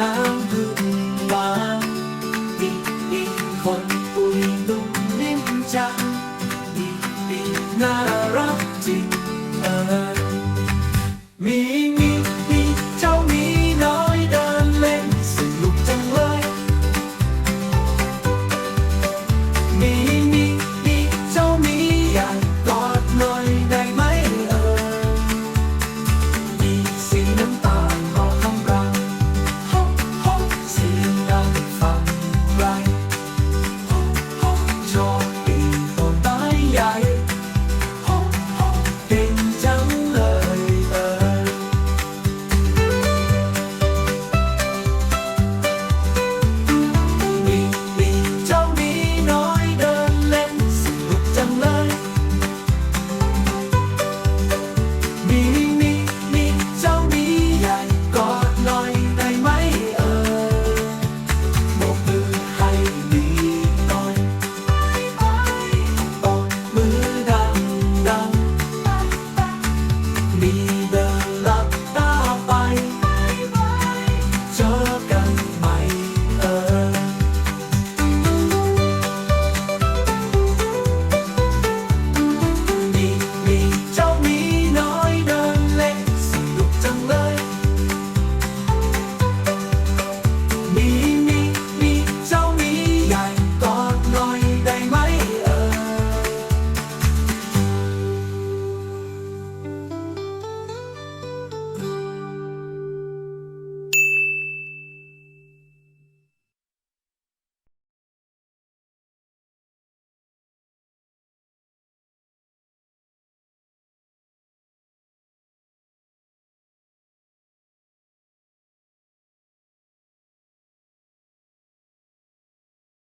น้ำพึ่งวางอีกอีคนปุยนุ่มนิ่มจังอีกอีน่ารักจริงเออมีมีมีเจ้ามีน้อยเดินเล่นสนุกจังเลยมีมี